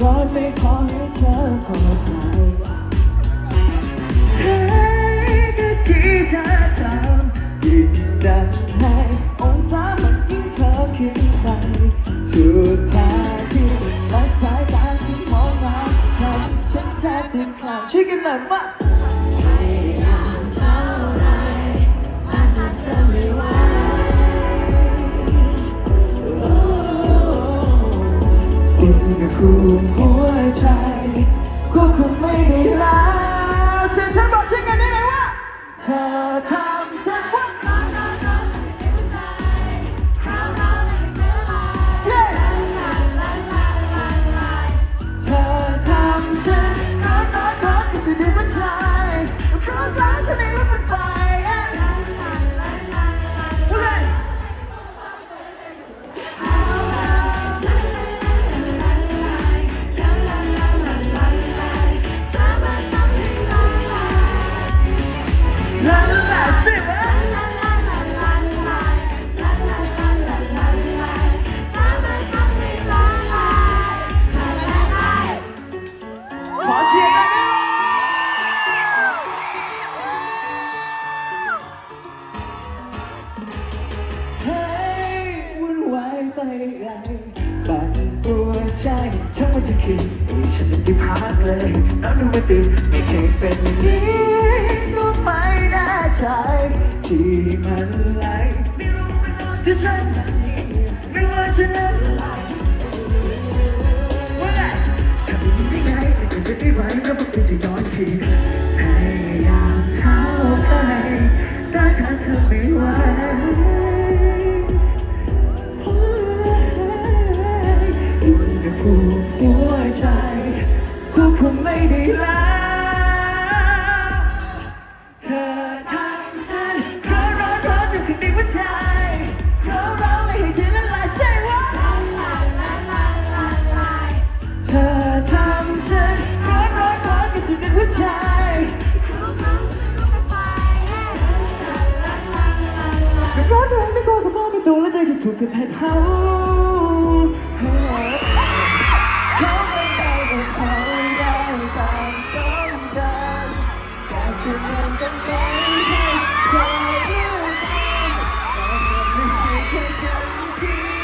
วอนไม่ขอให้เธอพอใจเฮ้ยก็ที่เธอทำยิ่งดันให้องศามันยิ่งเพิ่มขึ้นไปทุกท่าที่และสายตาที่มองมาทำฉันแทบจะคลาดช่วยกันหน่อยมา กลุ่มหัวใจควบคุมไม่ได้แลาเสีนงทั้งหมด ไรปั่นปวดใจทั้งวันทั้งคืนฉันไม่ได้พักเลยนอนดูไม่ตื่นไม่เคยเป็นอย่างนี้ก็ไม่แน่ใจที่มันไหลไม่รู้ไม่รู้จะฉันไม่ว่าฉันนั้นว่าไงทำยังไงแต่จะไม่ไหวก็บอกจะย้อนทีพยายามเท่าไหร่แต่ถ้าเธอไม่ไหว ณหภูมิหัวใจควบคุมไม่ได้แล้วเธอทำฉันเพราะร้อนร้อนอยู่ข้างในหัวใจเพราะเราไม่ให้เธอละลายใช่ว่าเธอทำฉันเพราะร้อนร้อนอยู่ที่ในหัวใจร้อนร้อนไม่กลัวกับบ้าไม่ตรงและใจจะถูกเธอแพ้เท้า 曾经